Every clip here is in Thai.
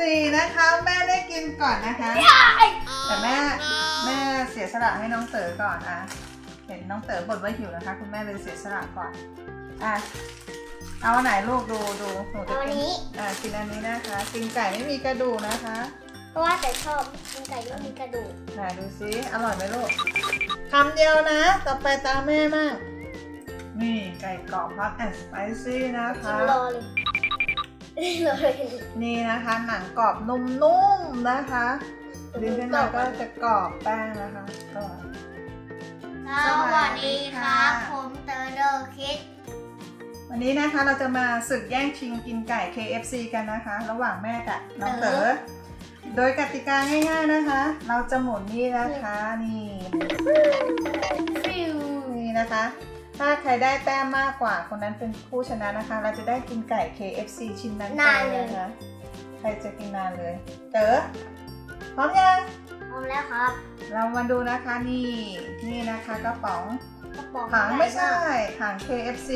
สี่นะคะ แม่ได้กินก่อนนะคะ แต่แม่แม่เสียสละให้น้องเต๋อก่อนอะเห็นน้องเต๋อบ่นว่าหิวนะคะ คุณแม่เลยเสียสละก่อนอะเอาอันไหนลูกดูดูหนูจะเอาอันกินนี้ อะกินอันนี้นะคะกินไก่ไม่มีกระดูกนะคะเพราะว่าแต่ชอบกินไก่ที่มีกระดูกไหนดูซิอร่อยไหมลูกคำเดียวนะ ต่อไปตามแม่มากนี่ไก่กรอบฮอตแอนด์สไปซี่นะกิคะนรอเลยรอเลย นี่นะคะ หนังกรอบนุ่มๆนะคะดึงขึ้นมาก็จะกรอบแป้งนะคะก็สวัสดีครับผมเตอร์เดอร์คิด วันนี้นะคะเราจะมาศึกแย่งชิงกินไก่ KFC กันนะคะ ระหว่างแม่กับน้องเต๋อ โดยกติกาง่ายๆนะคะ เราจะหมุนนี่นะคะนี่ฟิวนี่นะคะ ถ้าใครได้แต้มมากกว่า คนนั้นเป็นผู้ชนะนะคะ เราจะได้กินไก่ KFC ชิ้นนั้นไปนะคะใครจะกินนานเลย เต๋อพร้อมยัง พร้อมแล้วครับเรามาดูนะคะนี่ นี่นะคะกระป๋องกระป๋องถังไม่ใช่ถัง KFC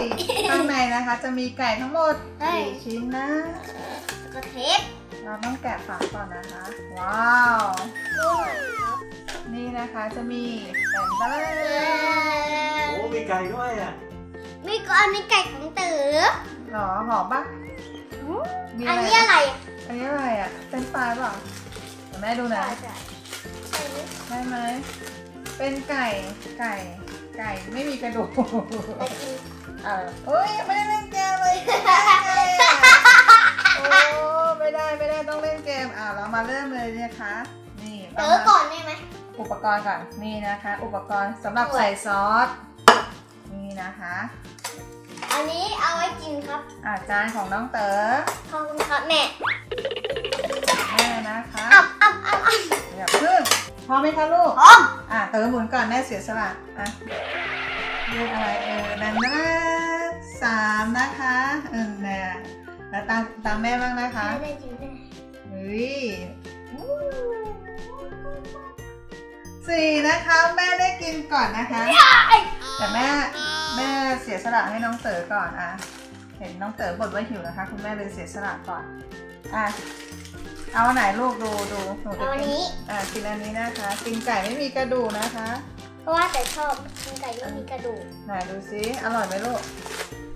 ข้างในนะคะ จะมีไก่ทั้งหมดเฮ้ยกี่ชิ้นนะ กระเทปเราต้องแกะฝาก่อนนะคะ ว้าวดูหน่อยครับนี่นะคะจะมีแผ่นแป้โอ้มีไก่ด้วยอะมีก็อันนี้ไก่ของเต๋อหรอหอมปะมีอันอะไรนี้อะไรอันนี้อะไรอะเป็นปลายเปล่าเดี๋ยวแม่ดูนะใช่ใช่ไหมได้ไหมเป็นไก่ไก่ ไก่ไม่มีกระดูกแต่กินเออเอ้ยยังไม่ได้เล่นเกมเลยได้ไงอะโอ้ไม่ได้ไม่ได้ต้องเล่นเกมอ่าเรามาเริ่มเลยนะคะ นี่เต๋อก่อนได้ไหมอุปกรณ์ก่อนนี่นะคะ อุปกรณ์สำหรับใส่ซอส นี่นะคะ อันนี้เอาไว้กินครับอ่าจานของน้องเต๋อขอบคุณครับแม่แม่นะคะอ้ำอ้ำอ้ำอ้ำอย่าพึ่งพร้อมไหมคะลูกพร้อมอะเต๋อหมุนก่อนแม่เสียสละอะเรียกอะไรเออนั่นนะสามนะคะเออเนี่ยแล้วตามตามแม่บ้างนะคะไม่ได้กินแม่เฮ้ยอู้ สี่นะคะ แม่ได้กินก่อนนะคะ แต่แม่แม่เสียสละให้น้องเต๋อก่อนอะ เห็นน้องเต๋อบ่นว่าหิวนะคะ คุณแม่เลยเสียสละก่อนอะเอาอันไหนลูกดูดูหนูจะเอาอันกินนี้อะกินอันนี้นะคะกินไก่ไม่มีกระดูกนะคะ เพราะว่าแต่ชอบกินไก่ที่มีกระดูกไหนดูซิอร่อยไหมลูก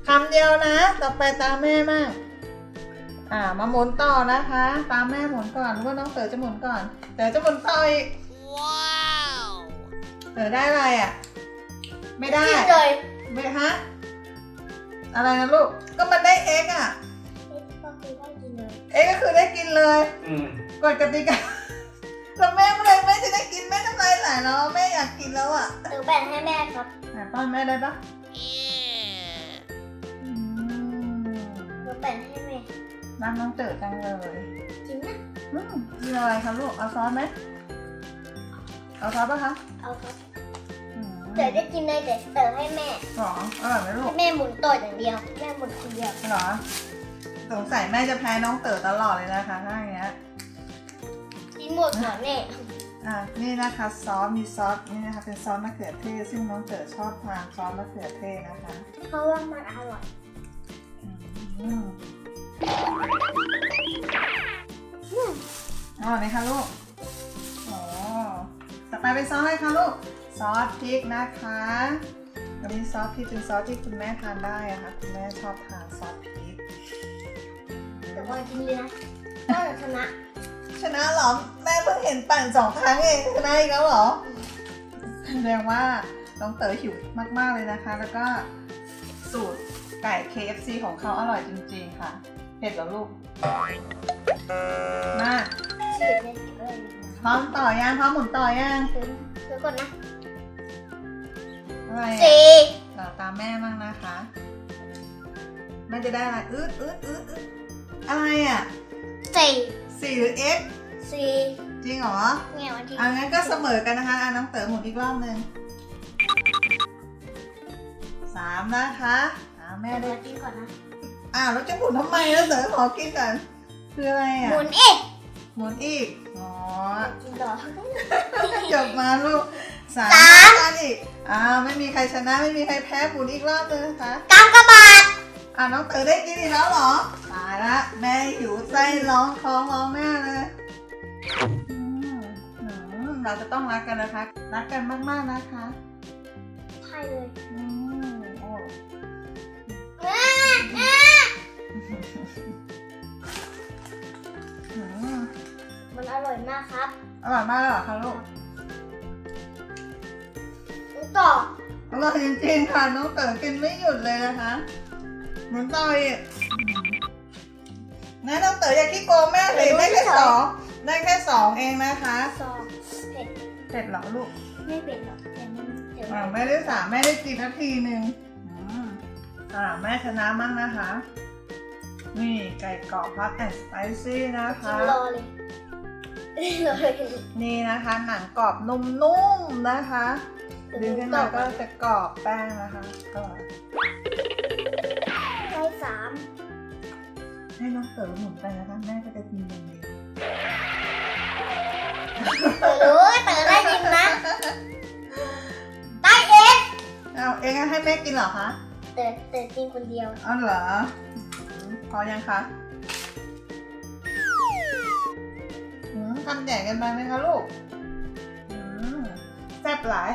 คำเดียวนะ ต่อไปตามแม่มากอ่ามาหมุนต่อนะคะ ตามแม่หมุนก่อนหรือว่าน้องเต๋อจะหมุนก่อนเต๋อจะหมุนต่ออีกว้าว เต๋อได้อะไรอะ ไม่ได้กินเลยไม่ฮะ อะไรนะลูก ก็มันได้เอ็กอะ ก็คือได้กินเลยเอ็กก็คือได้กินเลย อืมกฎกติกาแล้วแม่เมื่อไหรแม่จะได้กินแม่ทำลายไหลแล้วแม่อยากกินแล้วอะหรือแบ่งให้แม่ครับอะป้อนแม่ได้ปะอืมหรือแบ่งให้แม่รักน้องเต๋อจังเลยกินนะอืมกินอะไรคะลูกเอาซอสไหม เอาซอสปะคะเอาครับอืมเต๋อได้กินเลยแต่เต๋อให้แม่หรออร่อยไหมลูให้กแม่หมุนตัวอย่างเดียว แม่หมุนคนเดียวหรอสงสัยแม่จะแพ้น้องเต๋อตลอดเลยนะคะถ้าอย่างเงี้ย กินหมดก่อนแม่อะนี่นะคะซอสมีซอสนี่นะคะเป็นซอสมะเขือเทศซึ่งน้องเต๋อชอบทานซอสมะเขือเทศนะคะเพราะว่ามันอร่อยอืมอร่อยไหมคะลูกอ๋อต่อ ไปเป็นซอสอะไรคะลูก ซอสพริกนะคะอันนี้ซอสพริกเป็นซอสที่คุณแม่ทานได้อะค่ะคุณแม่ชอบทานซอสพริกแต่พอกินเลยนะก็ชนะ ชนะเหรอ แม่เพิ่งเห็นปั่นสองครั้งเองชนะอีกแล้วเหรอแสดงว่าน้องเต๋อหิวมากๆเลยนะคะ แล้วก็สูตรไก่ KFC ของเขาอร่อยจริงๆค่ะ เผ็ดเหรอลูก มาฉีดเลยเลย พร้อมต่อย่างพร้อมหมุนต่อย่างถึงเดี๋ยวก่อนนะอะไรอะสี่เราตามแม่บ้างนะคะแม่จะได้อะไรอืดอืดอืดอืดอะไรอะสี่สี่หรือ x สี่จริงเหรอเงี้ยวันที่อะงั้นก็เสมอกันนะคะอะน้องเต๋อหมุนอีกรอบหนึ่งสามนะคะอ่าแม่แม่ได้เดี๋ยวกินก่อนนะ อ้าวแล้วจะหมุนทำไมแล้วเต๋อขอกินก่อนคืออะไรอะ หมุนอีก หมุนอีก อ๋อกินต่อจบมาลูกสามสามกันอีกอ่าไม่มีใครชนะไม่มีใครแพ้หมุนอีกรอบนึงนะคะกำกระบาดอ่าน้องเต๋อได้กินอีกแล้วเหรอ ตายละแม่หิวไส้ร้องท้องร้องแน่เลยอืมอืมเราจะต้องรักกันนะคะ รักกันมากๆนะคะใช่เลยอืมโอ้อื มมันอร่อยมากครับอร่อยมากเลยเหรอคะลูกต่ออร่อยจริงๆค่ะน้องเต๋อกินไม่หยุดเลยนะคะเหมือนต่อยนะน้องเต๋ออย่าขี้โกงแม่เลยได้แค่สองได้แค่สองเองนะคะซองเผ็ดเสร็จเหรอลูกไม่เผ็ดหรอกแต่มันเดี๋ยวอ่าแม่ได้สามแม่ได้กินนาทีหนึ่งอืมอ่าแม่ชนะมั่งนะคะ นี่ไก่กรอบฮอตแอนด์สไปซี่นะกิคะนรอเลยรอเลย นี่นะคะหนังกรอบนุ่มๆนะคะดึงขึ้นมาก็จะกรอบแป้งนะคะอร่อยได้สามให้น้องเต๋อหมุนไปนะคะแม่ก็จะกินอย่างเดียวเต๋อรู้เต๋อได้ยินนะได้เองเอาเองให้แม่กินเหรอคะเต๋อเต๋อกินคนเดียวอ๋อเหรออืมพอยังคะ อืมทำใหญ่กันไปไหมคะลูกอืมแซ่บหลาย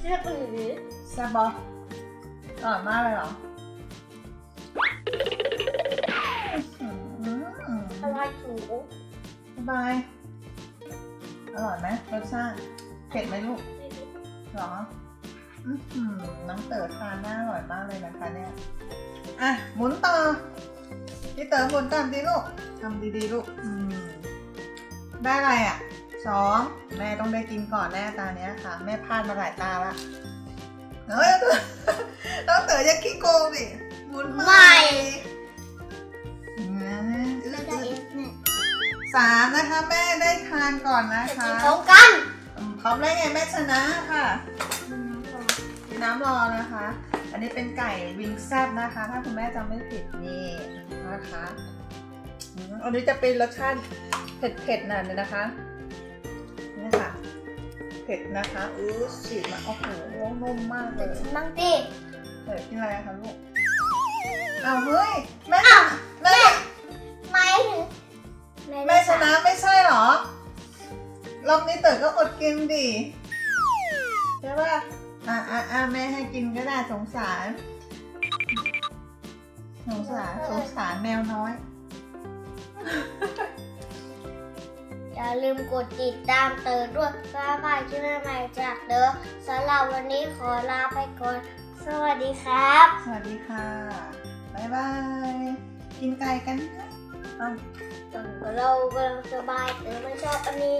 เลือกหรือแซ่บบออร่อยมากเลยเหรออืมอะไรถูกสบาย อร่อยไหมรสชาติเผ็ดไหมลูกหรออือหือน้องเต๋อทานน่าอร่อยมากเลยนะคะเนี่ย อะหมุนต่อ พี่เต๋อหมุนก่อนดิลูกทำดีๆลูก อืม ได้อะไรอะสองแม่ต้องได้กินก่อนแน่ตาเนี้ยค่ะ แม่พลาดมาหลายตาละเฮ้ยน้องเต๋ออย่าขี้โกงดิหมุนใหม่อืมไม่ได้เอฟเนี่ยสามนะคะแม่ได้ทานก่อนนะจะคะกินพร้อมกันอืมพร้อมได้ไงแม่ชนะค่ะมีน้ำรอนะคะ อันนี้เป็นไก่วิงแซบนะคะ ถ้าคุณแม่จำไม่ผิดนี่นะคะ อืมอันนี้จะเป็นรสชาติเผ็ดๆหน่อยเลยนะคะนี่ค่ะ เผ็ดนะคะอื้อฉีดมาโอ้โหนุ่มมากเลเดี๋ยวยชิมบ้างดิเดี๋ยวกินอะไรอะคะลูกอ้าวเฮ้ยแม่อ้าวแม่ไม่ถึงแม่ชนะไม่ใช่เหรอรอบนี้เต๋อก็อดกินดิใช่ป่ะอะอะอะแม่ให้กินก็ได้สงสาร สงสารสงสารแมวน้อย อย่าลืมกดติดตามเตอด้วยเพื่อไม่พลาดคลิปใหม่ๆจากเตอสำหรับวันนี้ขอลาไปก่อน สวัสดีครับ สวัสดีค่ะ บ๊ายบาย กินไก่กันนะเอ้าตอนเรากำลังสบายเตอไม่ชอบอันนี้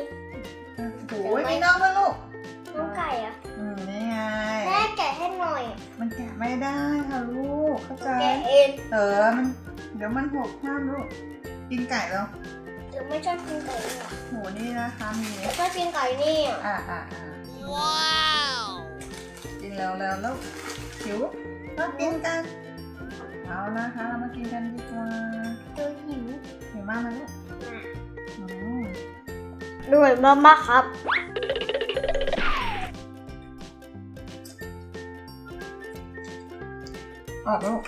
โอ้ยมีน้องด้วยลูก น้องไก่อะอืมนี่ไง แม่แกะให้หน่อย มันแกะไม่ได้ค่ะลูก เข้าใจ แกะเอง เต๋อมัน เดี๋ยวมันหกห้ามลูก กินไก่แล้ว เตอไม่ชอบกินไก่เนี่ยโหนี่นะคะมีไม่ชอบกินไก่นี่อ่าอ่าอ่าว้าวกินแล้วแล้วแล้วหิวมากินกันเอานะคะเรามากินกันดีกว่าเตอหิวหิวมากไหมลูกอืมด้วยมากๆครับออกลูก